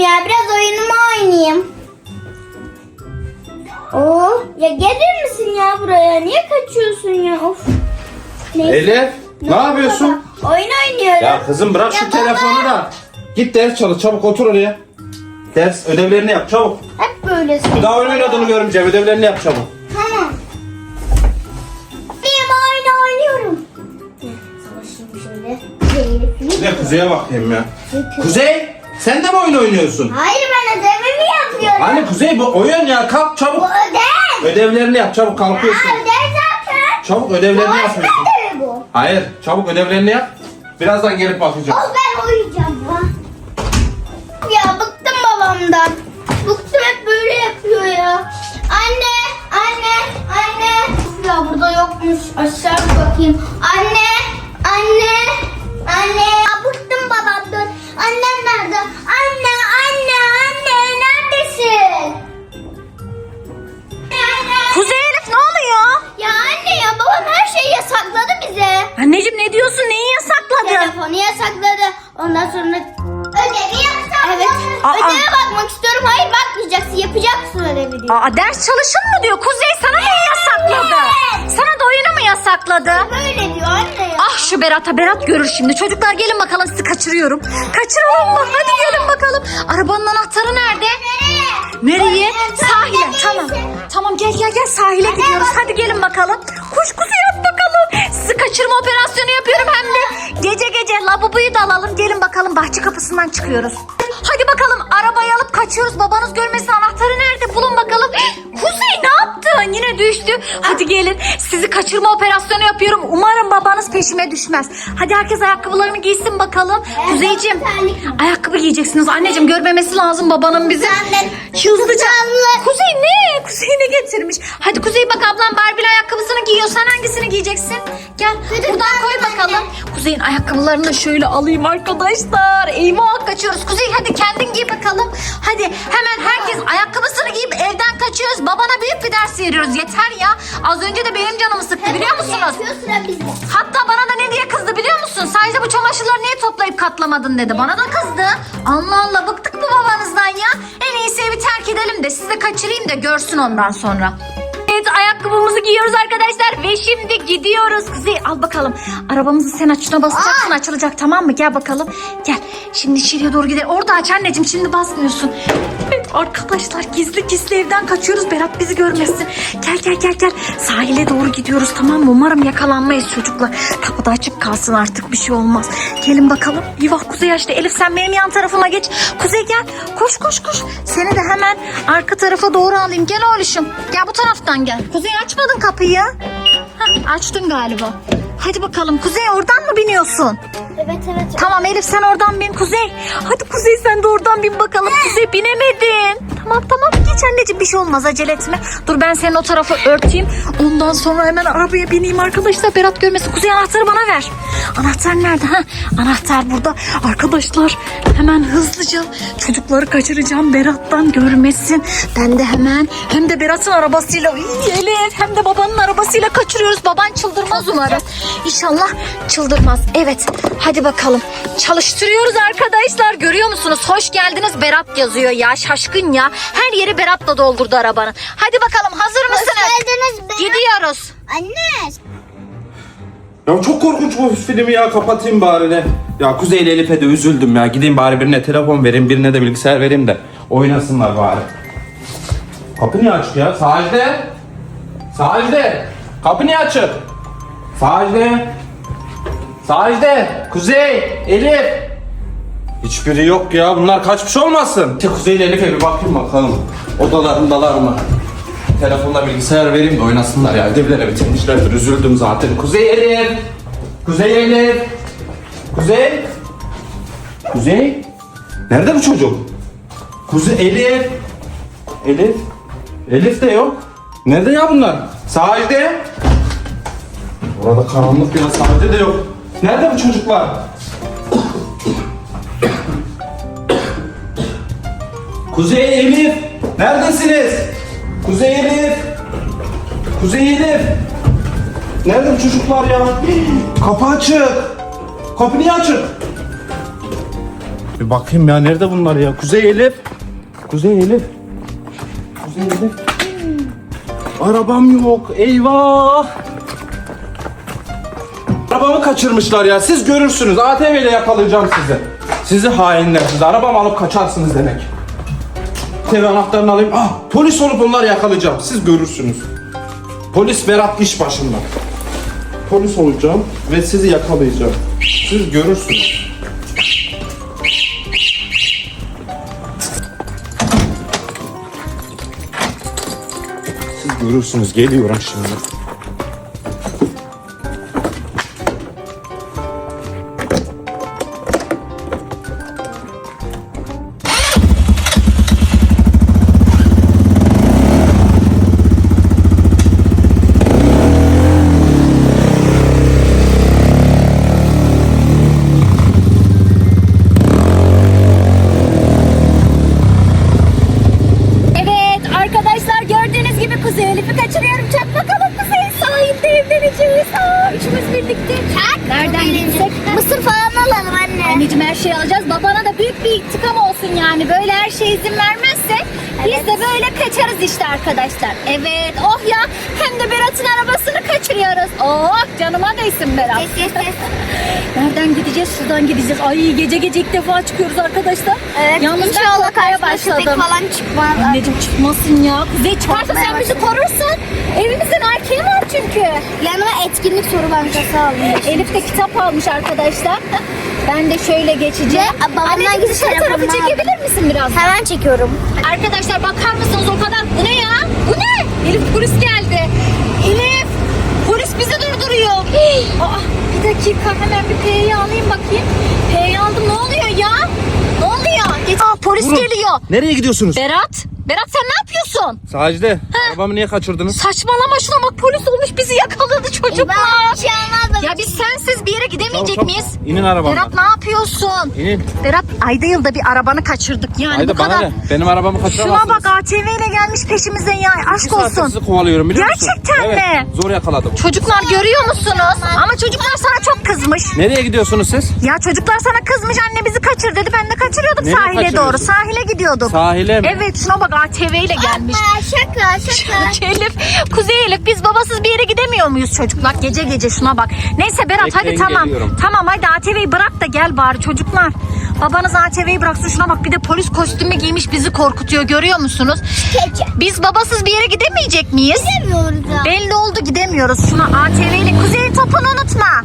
gideyim ya. Biraz oyunumu oynayayım. Oo, ya gelir misin ya buraya? Niye kaçıyorsun ya? Of. Neyse. Elif ne oldu yapıyorsun? baba? Oyun oynuyorum. Ya kızım bırak şu Ya baba. telefonu da. Git ders çalış çabuk otur oraya. Ders ödevlerini yap çabuk. Hep böyle daha oyun oynadığını görmeyeceğim ödevlerini yap çabuk. Tamam. Benim oyun oynuyorum. Savaşayım. Ne kuzeye bakayım ya. Kuzey sen de mi oyun oynuyorsun? Hayır ben ödevimi yapıyorum. Hani Kuzey bu oyun ya kalk Bu çabuk. ödev. Ödevlerini yap çabuk kalkıyorsun. Ha, ödev zaten. Çabuk ödevlerini Savaş yapıyorsun. ödevi bu. Hayır çabuk ödevlerini yap. Birazdan gelip bakacağım. Al ben uyuyacağım ya. Ya bıktım babamdan. Bıktım hep böyle yapıyor ya. Anne, anne, anne. Ya burada yokmuş. Aşağı bir bakayım. Anne, anne, anne. Annem nerede? Anne, anne, anne. Neredesin? Kuzey Elif ne oluyor? Ya anne ya babam her şeyi yasakladı bize. Anneciğim ne diyorsun? Neyi yasakladın? Telefonu yasakladı. Ondan sonra ödevi yasakladı. Evet. Aa. Ödeve bakmak istiyorum. Hayır bakmayacaksın. Yapacaksın ödevi diyor. Aa, ders çalışın mı diyor. Kuzey sana neyi yasakladı? Böyle diyor anne ya. Ah şu Berat'a Berat görür şimdi. Çocuklar gelin bakalım sizi kaçırıyorum. Kaçıralım mı? Hadi gelin bakalım. Arabanın anahtarı nerede? Nereye? Sahile. Tamam. Tamam gel gel gel sahile gidiyoruz. Hadi gelin bakalım. Koş Kuzey yap bakalım. Sizi kaçırma operasyonu yapıyorum hem de. Gece gece lavaboyu da alalım. Gelin bakalım bahçe kapısından çıkıyoruz. Hadi bakalım arabayı alıp kaçıyoruz. Babanız görmesin anahtarı nerede? Bulun bakalım. Yaptın? Yine düştü. Hadi gelin. Sizi kaçırma operasyonu yapıyorum. Umarım babanız peşime düşmez. Hadi herkes ayakkabılarını giysin bakalım. Kuzeyciğim ayakkabı giyeceksiniz. Anneciğim görmemesi lazım babanın bizi. Hızlıca. Kuzey ne? Kuzey ne getirmiş? Hadi Kuzey bak ablam Barbie ayakkabısını giyiyor. Sen hangisini giyeceksin? Gel buradan koy bakalım. Kuzey'in ayakkabılarını da şöyle alayım arkadaşlar. Eyvah kaçıyoruz. Kuzey hadi kendin giy bakalım. Hadi hemen herkes ayakkabısını giyip evden kaçıyoruz. Babana büyük bir ders veriyoruz. Yeter ya. Az önce de benim canımı sıktı biliyor musunuz? Hatta bana da ne diye kızdı biliyor musun? Sadece bu çamaşırları niye toplayıp katlamadın dedi. Bana da kızdı. Allah Allah bıktık bu babanızdan ya. En iyisi evi terk edelim de sizi kaçırayım da görsün ondan sonra. Evet ayakkabımızı giyiyoruz arkadaşlar ve şimdi gidiyoruz. Kuzey al bakalım. Arabamızı sen aç şuna basacaksın açılacak tamam mı? Gel bakalım. Gel. Şimdi içeriye doğru gidelim. Orada aç anneciğim şimdi basmıyorsun. Evet arkadaşlar gizli gizli evden kaçıyoruz. Berat bizi görmesin. Gel gel gel gel. Sahile doğru gidiyoruz tamam mı? Umarım yakalanmayız çocuklar. Kapıda açık kalsın artık bir şey olmaz. Gelin bakalım. Eyvah Kuzey açtı. Elif sen benim yan tarafıma geç. Kuzey gel. Koş koş koş. Seni de hemen arka tarafa doğru alayım. Gel oğluşum. Gel bu taraftan gel. Kuzey açmadın kapıyı. Hah, açtın galiba. Hadi bakalım Kuzey oradan mı biniyorsun? Evet evet. Tamam Elif sen oradan bin Kuzey. Hadi Kuzey sen de oradan bin bakalım. Kuzey binemedin. Tamam tamam geç anneciğim bir şey olmaz acele etme. Dur ben senin o tarafı örteyim. Ondan sonra hemen arabaya bineyim arkadaşlar. Berat görmesin. Kuzey anahtarı bana ver. Anahtar nerede? Ha? Anahtar burada. Arkadaşlar hemen hızlıca çocukları kaçıracağım. Berat'tan görmesin. Ben de hemen hem de Berat'ın arabasıyla Elif hem de babanın arabasıyla kaçırıyoruz. Baban çıldırmaz umarım. İnşallah çıldırmaz. Evet hadi bakalım. Çalıştırıyoruz arkadaşlar. Görüyor musunuz? Hoş geldiniz Berat yazıyor ya. Şaşkın ya. Her yeri Berat'la doldurdu arabanın. Hadi bakalım hazır Hoş mısınız? geldiniz be. Gidiyoruz. Anne. Ya çok korkunç bu filmi ya kapatayım bari ne. Ya Kuzey ile Elif'e de üzüldüm ya. Gideyim bari birine telefon vereyim birine de bilgisayar vereyim de oynasınlar bari. Kapı niye açık ya? Sacide. Sacide. Kapı niye açık? Sacide. Sacide. Kuzey. Elif. Hiçbiri yok ya. Bunlar kaçmış olmasın. İşte Kuzey ile Elif'e bir bakayım bakalım. Odalarındalar mı? Telefonla bilgisayar vereyim de oynasınlar ya. Ödevlere bitirmişlerdir. Üzüldüm zaten. Kuzey Elif. Kuzey Elif. Kuzey. Kuzey. Nerede bu çocuk? Kuzey Elif. Elif. Elif de yok. Nerede ya bunlar? Sahilde. Burada karanlık ya sahilde de yok. Nerede bu çocuklar? Kuzey Elif. Neredesiniz? Kuzey Elif. Kuzey Elif. Nerede çocuklar ya? Kapı açık. Kapı niye açık? Bir bakayım ya nerede bunlar ya? Kuzey Elif. Kuzey Elif. Kuzey Elif. Arabam yok. Eyvah. Arabamı kaçırmışlar ya. Siz görürsünüz. ATV ile yakalayacağım sizi. Sizi hainler sizi. Arabamı alıp kaçarsınız demek. ATV anahtarını alayım. Ah polis olup onları yakalayacağım. Siz görürsünüz. Polis Berat iş başında. Polis olacağım ve sizi yakalayacağım. Siz görürsünüz. Siz görürsünüz. Geliyorum şimdi. Şeyi alacağız. Babana da büyük bir intikam olsun yani. Böyle her şeye izin vermezse biz de böyle kaçarız işte arkadaşlar. Evet oh ya hem de Berat'ın arabasını kaçırıyoruz. Oh canıma değsin Berat. Yes yes yes. Nereden gideceğiz? Şuradan gideceğiz. Ay gece gece ilk defa çıkıyoruz arkadaşlar. Evet. Yalnız İnşallah köpek başladım. falan çıkmaz. Anneciğim çıkmasın ya. Kuzey çıkarsa sen bizi korursun. Evimizin erkeği var çünkü. Yanıma etkinlik soru bankası aldım. Elif de kitap almış arkadaşlar. Ben de şöyle geçeceğim. Ve babamdan gidip dışarı tarafı çekebilir misin biraz? Hemen çekiyorum. Arkadaşlar bakar mısınız o kadar? Bu ne ya? Bu ne? Elif polis geldi. Elif polis bizi durduruyor. Aa, bir dakika hemen bir P'yi alayım bakayım. P'yi aldım ne oluyor ya? Ne oluyor? Geç- Aa, polis Durun. geliyor. Nereye gidiyorsunuz? Berat, Berat sen ne yapıyorsun? Sacide, arabamı niye kaçırdınız? Saçmalama şuna bak polis olmuş bizi yakaladı çocuklar. Ben bir şey. Ya biz sensiz bir yere gidemeyecek Çabuk, miyiz? İnin arabamdan. Berat ne yapıyorsun? İnin. Berat ayda yılda bir arabanı kaçırdık yani Haydi bu bana kadar. ne? Benim arabamı Şuna kaçıramazsınız. bak ATV ile gelmiş peşimize ya aşk Bir saattir olsun. sizi kovalıyorum biliyor musun? Gerçekten evet, mi? Zor yakaladım. Çocuklar görüyor musunuz? Ama çocuklar sana çok kızmış. Nereye gidiyorsunuz siz? Ya çocuklar sana kızmış anne bizi kaçır dedi. Ben de kaçırıyordum Nereye sahile doğru. kaçırıyorsun? Sahile gidiyorduk. Sahile mi? Evet şuna bak ATV ile gelmiş. Aa, şaka şaka. Elif, Kuzey Elif biz babasız bir yere gidemiyor muyuz çocuklar? Gece gece şuna bak. Neyse Berat hadi Bekleyin, tamam. geliyorum. Tamam hadi ATV'yi bırak da gel bari çocuklar. Babanız ATV'yi bıraksın şuna bak bir de polis kostümü giymiş bizi korkutuyor görüyor musunuz? Keçe. Biz babasız bir yere gidemeyecek miyiz? Bilmiyoruz ya. Belli oldu gidemiyoruz. Şuna ATV ile Kuzey topunu unutma.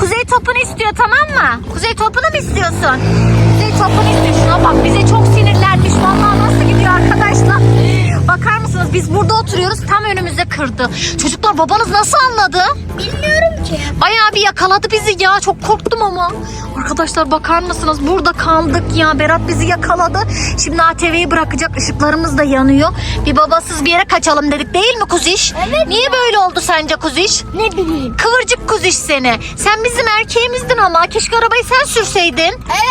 Kuzey topunu istiyor tamam mı? Kuzey topunu mu istiyorsun? Kuzey topunu istiyor. Şuna bak bize çok sinirlenmiş. Vallahi arkadaşlar? Bakar mısınız biz burada oturuyoruz tam önümüze kırdı. Çocuklar babanız nasıl anladı? Bilmiyorum ki. Bayağı bir yakaladı bizi ya. Çok korktum ama. Arkadaşlar bakar mısınız? Burada kaldık ya. Berat bizi yakaladı. Şimdi ATV'yi bırakacak. Işıklarımız da yanıyor. Bir babasız bir yere kaçalım dedik değil mi Kuziş? Evet. Niye böyle oldu sence Kuziş? Ne bileyim. Kıvırcık Kuziş seni. Sen bizim erkeğimizdin ama. Keşke arabayı sen sürseydin. Evet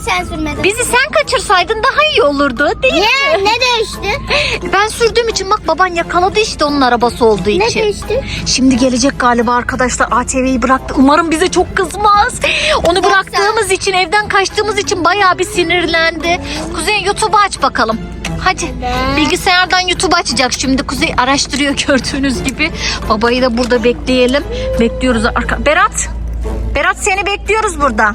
sen sürmedin? Bizi sen kaçırsaydın daha iyi olurdu değil mi? Niye? Ne değişti? Ben sürdüğüm için bak baban yakaladı işte onun arabası olduğu Ne için. değişti? Şimdi gelecek galiba arkadaşlar ATV'yi bıraktı. Umarım bize çok kızmaz. Onu bıraktığımız için evden kaçtığımız için bayağı bir sinirlendi. Kuzey YouTube'u aç bakalım. Hadi. Bilgisayardan YouTube açacak şimdi. Kuzey araştırıyor gördüğünüz gibi. Babayı da burada bekleyelim. Bekliyoruz. Arka... Berat. Berat seni bekliyoruz burada.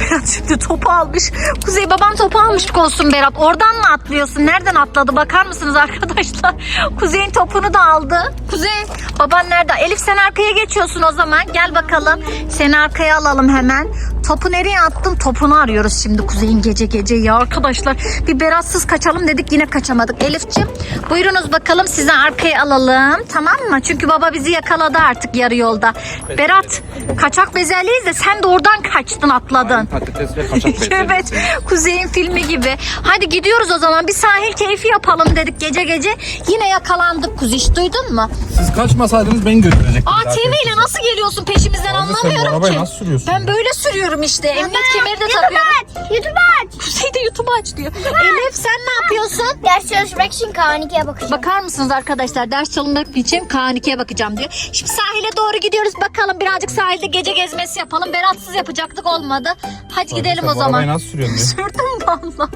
Berat şimdi topu almış. Kuzey baban topu almış olsun Berat. Oradan mı atlıyorsun? Nereden atladı? Bakar mısınız arkadaşlar? Kuzey'in topunu da aldı. Kuzey baban nerede? Elif sen arkaya geçiyorsun o zaman. Gel bakalım. Seni arkaya alalım hemen. Topu nereye attın? Topunu arıyoruz şimdi Kuzey'in gece gece ya arkadaşlar. Bir Beratsız kaçalım dedik yine kaçamadık. Elif'ciğim buyurunuz bakalım sizi arkaya alalım. Tamam mı? Çünkü baba bizi yakaladı artık yarı yolda. Berat kaçak bezelliyiz de sen de oradan kaçtın atladın. Patates ve kaçak besledim. Evet Kuzey'in filmi gibi. Hadi gidiyoruz o zaman bir sahil keyfi yapalım dedik gece gece. Yine yakalandık Kuziş duydun mu? Siz kaçmasaydınız beni götürecektim. ATV ile nasıl geliyorsun peşimizden Abi anlamıyorum ki. nasıl sürüyorsun Ben böyle sürüyorum takıyorum işte. Emniyet kemeri de takıyorum. aç. YouTube aç. YouTube aç diyor. Elif sen ne yapıyorsun? Ders çalışmak için K12'ye bakacağım. Bakar mısınız arkadaşlar ders çalışmak için K12'ye bakacağım diyor. Şimdi sahile doğru gidiyoruz bakalım birazcık sahilde gece gezmesi yapalım. Beratsız yapacaktık olmadı. Hadi gidelim o zaman. nasıl sürüyorsun diyor. Sürdüm valla.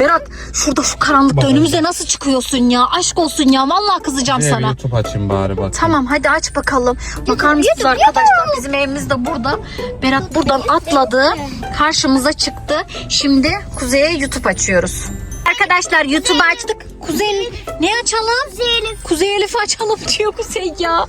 Berat şurada şu karanlıkta önümüze nasıl çıkıyorsun ya? Aşk olsun ya vallahi kızacağım Bir sana. YouTube açayım bari bak. Tamam hadi aç bakalım. Bakar mısınız arkadaşlar bizim evimiz de burada. Berat buradan atladı. Karşımıza çıktı. Şimdi Kuzey'e YouTube açıyoruz. Arkadaşlar YouTube açtık. Kuzey ne açalım? Kuzey Elif. Kuzey Elif açalım diyor Kuzey ya.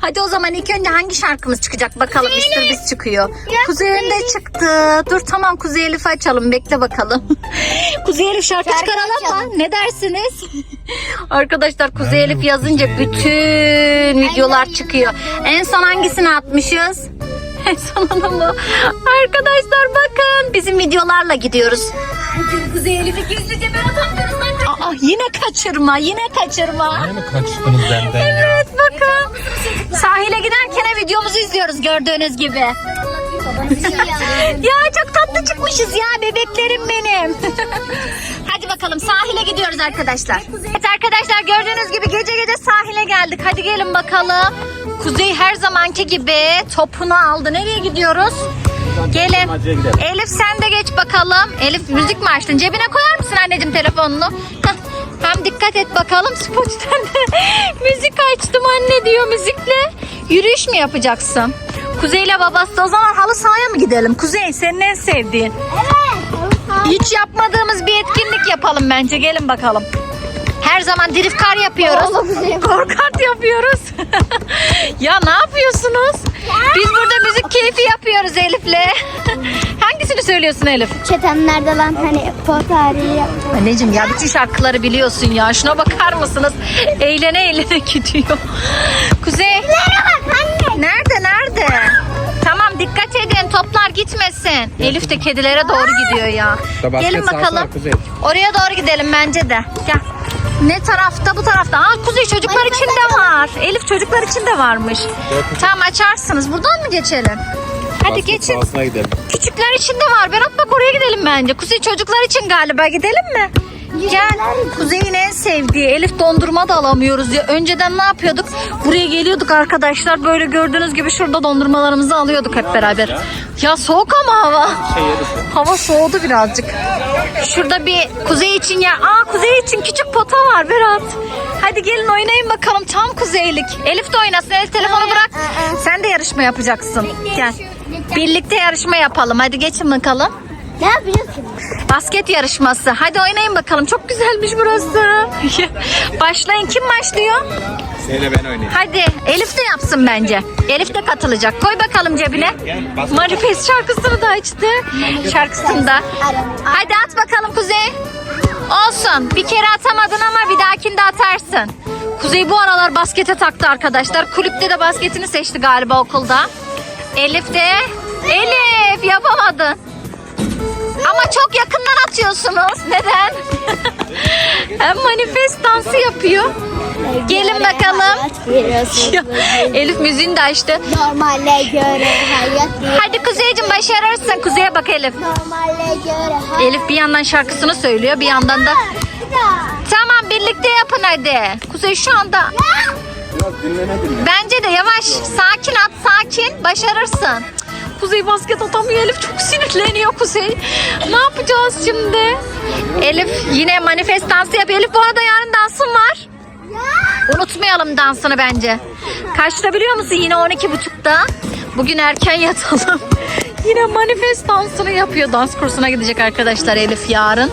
Hadi o zaman ilk önce hangi şarkımız çıkacak bakalım. Mr. Biz çıkıyor. Kuzey önde çıktı. Dur tamam Kuzey Elif açalım. Bekle bakalım. Kuzey Elif şarkı, Şarkı çıkaralım mı? Ne dersiniz? Arkadaşlar Kuzey Elif yazınca bütün videolar çıkıyor. En son hangisini atmışız? En sonunu mu? Arkadaşlar bakın bizim videolarla gidiyoruz. Kuzey Elif'i gizlice ben atamıyoruz. Aa, yine kaçırma yine kaçırma. Yine mi kaçtınız benden ya? Evet bakın. Sahile giderken videomuzu izliyoruz gördüğünüz gibi. ya çok tatlı çıkmışız ya bebeklerim benim. Hadi bakalım sahile gidiyoruz arkadaşlar. Evet arkadaşlar gördüğünüz gibi gece gece sahile geldik. Hadi gelin bakalım. Kuzey her zamanki gibi topunu aldı. Nereye gidiyoruz? Gelin. Elif sen de geç bakalım. Elif müzik mi açtın? Cebine koyar mısın anneciğim telefonunu? Heh, Tam dikkat et bakalım. Spotify'dan da müzik açtım anne diyor müzikle. Yürüyüş mü yapacaksın? Kuzey ile babası da o zaman halı sahaya mı gidelim? Kuzey senin en sevdiğin. Hiç yapmadığımız bir etkinlik yapalım bence. Gelin bakalım. Her zaman drift kar yapıyoruz. Korkart yapıyoruz. ya ne yapıyorsunuz? Biz burada müzik keyfi yapıyoruz Elif'le. Hangisini söylüyorsun Elif? Çetenlerde lan hani pot tarihi yap. Anneciğim ya bütün şarkıları biliyorsun ya. Şuna bakar mısınız? Eğlene eğlene gidiyor. Kuzey. bak anne. Nerede nerede? Tamam dikkat edin toplar gitmesin. Elif de kedilere doğru gidiyor ya. Gelin bakalım. Kuzey. Oraya doğru gidelim bence de. Gel. Ne tarafta bu tarafta? Aa Kuzey çocuklar için de var. Elif çocuklar için de varmış. Tamam açarsınız. Buradan mı geçelim? Hadi Basket geçin. gidelim. Küçükler için de var. Berat bak oraya gidelim bence. Kuzey çocuklar için galiba gidelim mi? Gel. Kuzey'in en sevdiği Elif dondurma da alamıyoruz ya. Önceden ne yapıyorduk? Buraya geliyorduk arkadaşlar. Böyle gördüğünüz gibi şurada dondurmalarımızı alıyorduk hep beraber. Ya soğuk ama hava. Hava soğudu birazcık. Şurada bir Kuzey için yer. Aa Kuzey için küçük pota var Berat. Hadi gelin oynayın bakalım. Tam kuzeylik. Elif de oynasın. Elif telefonu bırak. Sen de yarışma yapacaksın. Gel. Birlikte yarışma yapalım. Hadi geçin bakalım. Ne yapıyorsun? Basket yarışması. Hadi oynayın bakalım. Çok güzelmiş burası. Başlayın. Kim başlıyor? Seyle ben oynayayım. Hadi. Elif de yapsın bence. Elif de katılacak. Koy bakalım cebine. Manifest şarkısını da açtı. Şarkısında. Hadi at bakalım Kuzey. Olsun. Bir kere atamadın ama bir dahakinde atarsın. Kuzey bu aralar baskete taktı arkadaşlar. Kulüpte de basketini seçti galiba okulda. Elif de. Elif yapamadın. Ama çok yakından atıyorsunuz. Neden? Hem manifest dansı yapıyor. Gelin bakalım. Elif müziğini de açtı. Normale göre hayat bir. Hadi Kuzeyciğim başarırsın. Kuzey'e bak Elif. Normale göre hayat. Elif bir yandan şarkısını söylüyor bir yandan da. Bir daha. Tamam birlikte yapın hadi. Kuzey şu anda bence de yavaş sakin at sakin başarırsın. Cık, Kuzey basket atamıyor Elif çok sinirleniyor Kuzey. Ne yapacağız şimdi? Elif yine manifest dansı yapıyor. Elif bu arada yarın dansın var. Unutmayalım dansını bence. Kaçta biliyor musun? Yine 12.30'da. Bugün erken yatalım. Yine manifest dansını yapıyor. Dans kursuna gidecek arkadaşlar Elif yarın.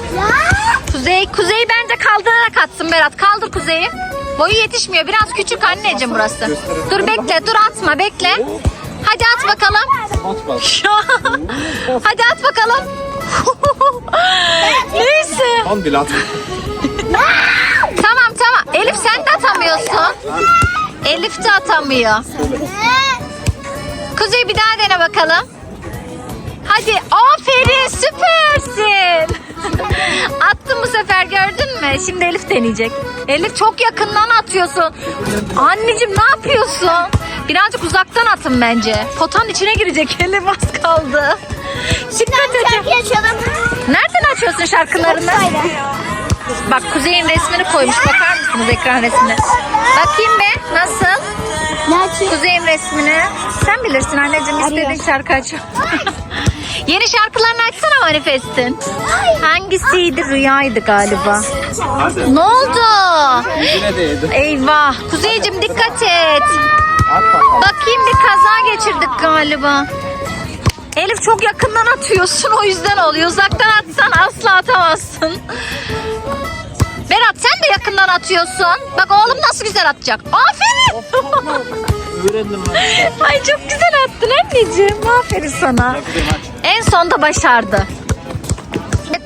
Kuzey, Kuzey bence kaldırarak atsın Berat. Kaldır Kuzey'i. Boyu yetişmiyor. Biraz küçük anneciğim burası. Dur bekle, dur atma bekle. Hadi at bakalım. At bak. Hadi at bakalım. Neyse. Al bile at. Tamam tamam. Elif sen de atamıyorsun. Elif de atamıyor. Kuzey bir daha dene bakalım. Hadi aferin süpersin. Attın bu sefer gördün mü? Şimdi Elif deneyecek. Elif çok yakından atıyorsun. Anneciğim ne yapıyorsun? Birazcık uzaktan atın bence. Potanın içine girecek Elif az kaldı. Dikkat et. Şarkı açalım. Nereden açıyorsun şarkılarını? Bak Kuzey'in resmini koymuş. Bakar mısınız ekran resmine? Bakayım be nasıl? Ne açayım? Kuzey'in resmini. Sen bilirsin anneciğim istediğin şarkı aç. Yeni şarkılarını açsana manifestin. Hangisiydi? Rüyaydı galiba. Hadi. Ne oldu? Değdi. Eyvah. Kuzeyciğim dikkat et. Bakayım bir kaza geçirdik galiba. Elif çok yakından atıyorsun o yüzden oluyor. Uzaktan atsan asla atamazsın. Berat sen de yakından atıyorsun. Bak oğlum nasıl güzel atacak. Aferin. Öğrendim ben. Ay çok güzel attın anneciğim. Aferin sana. En sonda başardı.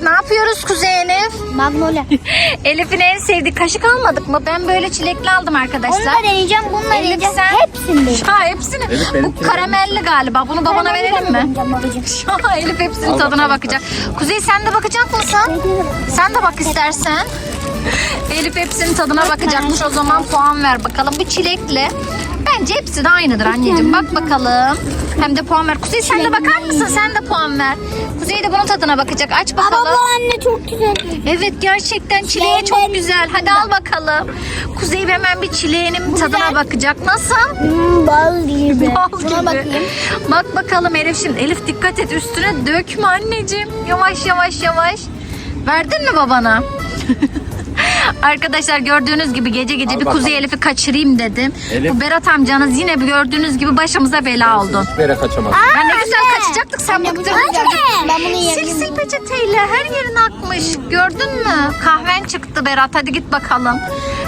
Ne yapıyoruz Kuzey Elif? Magnolia. Elif'in en sevdiği kaşık almadık mı? Ben böyle çilekli aldım Onu arkadaşlar. da deneyeceğim, bunu da Elif deneyeceğim. sen- Hepsini Ya hepsini. Elif, Bu karamelli galiba. Bunu babana verelim mi? Elif hepsinin Al tadına bakalım. bakacak. Kuzey sen de bakacak mısın? Sen de bak istersen. Elif hepsinin tadına bakacakmış. O zaman puan ver bakalım. Bu çilekli. Bence hepsi de aynıdır anneciğim. Bak bakalım. Hem de puan ver. Kuzey sen de bakar mısın? Sen de puan ver. Kuzey de bunun tadına bakacak. Aç bakalım. Baba anne çok güzel. Evet gerçekten çileği çok güzel. Hadi al bakalım. Kuzey hemen bir çileğinin tadına bakacak. Nasıl? Hmm, bal gibi. Bal gibi. bakayım. Bak bakalım Elif şimdi. Elif dikkat et üstüne dökme anneciğim. Yavaş yavaş yavaş. Verdin mi babana? Arkadaşlar gördüğünüz gibi gece gece Al bir bakalım. Kuzey Elif'i kaçırayım dedim. Elif. Bu Berat amcanız yine bir gördüğünüz gibi başımıza bela oldu. Hiçbir yere kaçamaz. Ben ne güzel kaçacaktık sen Anne, bu bıktırdın çocuk. Ben bunu Sil yerim. sil peçeteyle her yerin akmış. Gördün mü? Kahven çıktı Berat hadi git bakalım.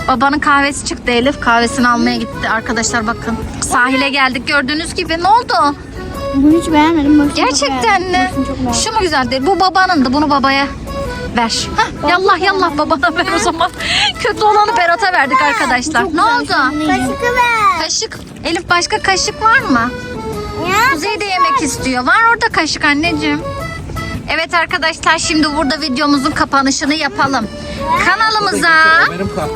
Babanın kahvesi çıktı Elif kahvesini almaya gitti. Arkadaşlar bakın sahile geldik gördüğünüz gibi ne oldu? Bunu hiç beğenmedim. Bakın çok Gerçekten beğendim. mi? Çok beğendim. Şu mu güzel değil? Bu babanındı bunu babaya ver. Hah, yallah yallah babana ver o zaman. Kötü olanı Berat'a verdik arkadaşlar. Ne oldu? yiyeceğim. Kaşıkı ver. Kaşık. Elif başka kaşık var mı? Ya. Kuzey de yemek istiyor. Var orada kaşık anneciğim. Evet arkadaşlar şimdi burada videomuzun kapanışını yapalım. Kanalımıza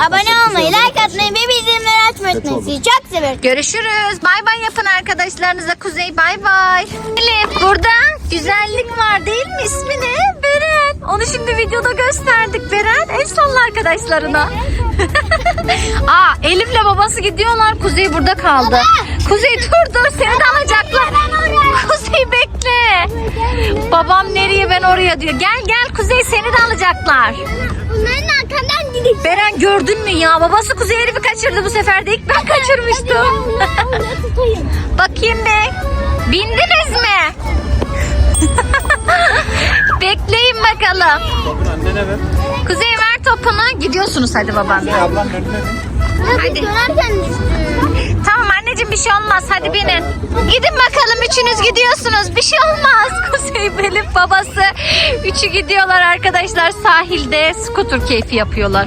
Abone olmayı, like atmayı ve bildirimleri açmayı unutmayın. Çok seviyorum. görüşürüz. Bay bay yapın arkadaşlarınıza. Kuzey bay bay. Elif burada güzellik var değil mi? İsmi ne? Onu şimdi videoda gösterdik Beren. El salla arkadaşlarına. Aa Elif'le babası gidiyorlar. Kuzey burada kaldı. Kuzey dur dur seni de alacaklar. Kuzey bekle. Babam nereye ben oraya diyor. Gel gel Kuzey seni de alacaklar. Bunların arkandan gidelim. Beren gördün mü ya? Babası Kuzey Elif'i kaçırdı bu sefer de. İlk ben kaçırmıştım. Bakayım be. Bindiniz mi? Bekleyin bakalım. Topun annene ver. Kuzey ver topunu. Gidiyorsunuz hadi babanla. Hey ablan önüne ver. Hadi. Dönerken. Tamam anneciğim bir şey olmaz. Hadi binin. Gidin bakalım üçünüz gidiyorsunuz. Bir şey olmaz. Kuzey Elif babası. Üçü gidiyorlar arkadaşlar sahilde skuter keyfi yapıyorlar.